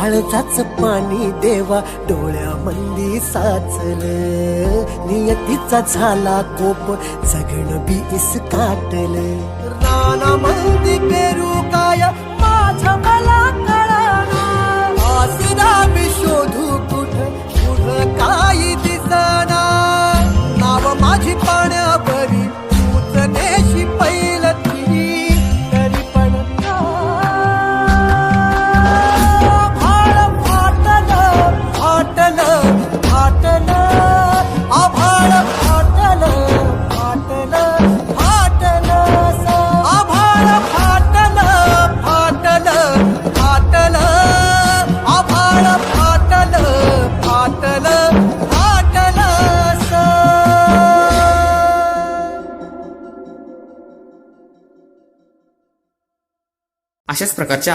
काळजाच पाणी देवा डोळ्यामंदी साचल. नियतीचा झाला कोप जगण बी इस काटल. रानामंदी पे अशाच प्रकारच्या